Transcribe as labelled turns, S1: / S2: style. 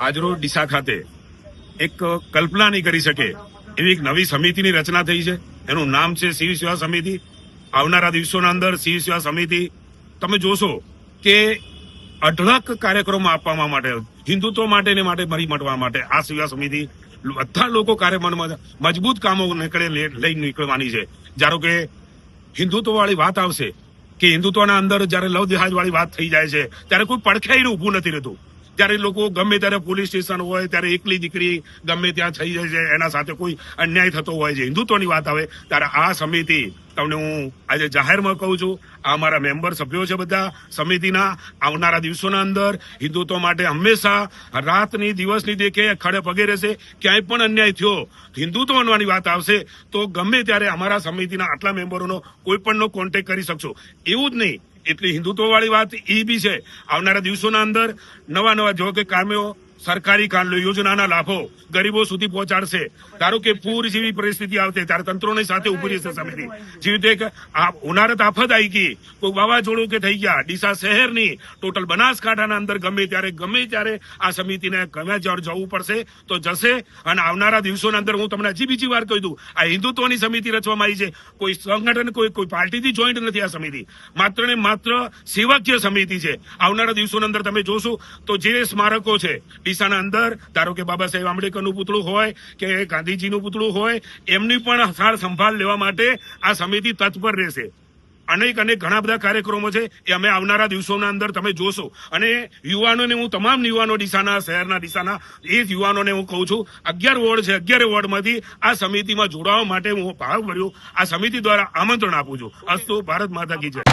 S1: આજરોજ ડીસા ખાતે એક કલ્પના નહીં કરી શકે એવી એક નવી સમિતિની રચના થઈ છે. એનું નામ છે શિવ સેવા સમિતિ. આવનારા દિવસોના અંદર શિવ સેવા સમિતિ તમે જોશો કે અઢળક કાર્યક્રમો આપવા માટે હિન્દુત્વ માટે ને માટે મરી મટવા માટે આ સેવા સમિતિ બધા લોકો કાર્યક્રમમાં મજબૂત કામો નીકળે લઈ નીકળવાની છે. ધારો કે હિન્દુત્વવાળી વાત આવશે કે હિન્દુત્વના અંદર જ્યારે લવ જહાજ વાળી વાત થઈ જાય છે, ત્યારે કોઈ પડખેઈને ઊભું નથી રહેતું. ત્યારે લોકો ગમે ત્યારે પોલીસ સ્ટેશન હોય, ત્યારે એકલી દીકરી ગમે ત્યાં થઈ જાય છે, એના સાથે કોઈ અન્યાય થતો હોય છે. હિન્દુત્વની વાત આવે, ત્યારે આ સમિતિ, તમને હું આજે જાહેરમાં કહું છું, આ મારા મેમ્બર સભ્યો છે બધા, સમિતિના આવનારા દિવસોના અંદર હિન્દુત્વ માટે હંમેશા રાતની દિવસની દેખે ખડે પગે રહેશે, ક્યાંય પણ અન્યાય થયો, હિન્દુત્વ બનવાની વાત આવશે, તો ગમે ત્યારે અમારા સમિતિના આટલા મેમ્બરોનો કોઈ પણનો કોન્ટેક્ટ કરી શકશો. એવું જ નહીં. એટલી હિન્દુત્વવાળી વાત એ બી છે. આવનારા દિવસોના અંદર નવા નવા જો કે કામ્યો સરકારી યોજનાના લાભો ગરીબો સુધી પહોંચાડશે. ધારો કે પૂર જેવી પરિસ્થિતિ આવશે ત્યારે તંત્રોની સાથે ઊભી રહેશે સમિતિ જેવી રીતે ઉનાળત આફત આવી ગઈ, કોઈ વાવાઝોડું કે થઈ ગયા, ડીસા શહેરની ટોટલ બનાસકાંઠાના અંદર ગમે ત્યારે ગમે ત્યારે આ સમિતિને ગમે જ્યારે જવું પડશે, તો જશે. અને આવનારા દિવસોના અંદર હું તમને હજી બીજી વાર કહી દઉં, આ હિન્દુત્વની સમિતિ રચવામાં આવી છે. કોઈ સંગઠન, કોઈ કોઈ પાર્ટીથી જોઈન્ટ નથી આ સમિતિ. માત્ર ને માત્ર સેવાકીય સમિતિ છે. આવનારા દિવસોના અંદર તમે જોશો, તો જે સ્મારકો છે ડીસાના અંદર, ધારો કે બાબા સાહેબ આંબેડકરનું પૂતળું હોય કે ગાંધીજીનું પૂતળું હોય, એમની પણ સાર સંભાળ લેવા માટે આ સમિતિ તત્પર રહેશે. અનેક અનેક ઘણા બધા કાર્યક્રમો છે, એ અમે આવનારા દિવસોના અંદર તમે જોશો. અને યુવાનોને હું તમામ યુવાનો ડીસાના, શહેરના ડીસાના, એ જ યુવાનોને હું કહું છું, અગિયાર વોર્ડ છે, અગિયાર વોર્ડમાંથી આ સમિતિમાં જોડાવા માટે હું ભાવ ભર્યો. આ સમિતિ દ્વારા આમંત્રણ આપું છું. અસ્તુ ભારત માતા કી જય.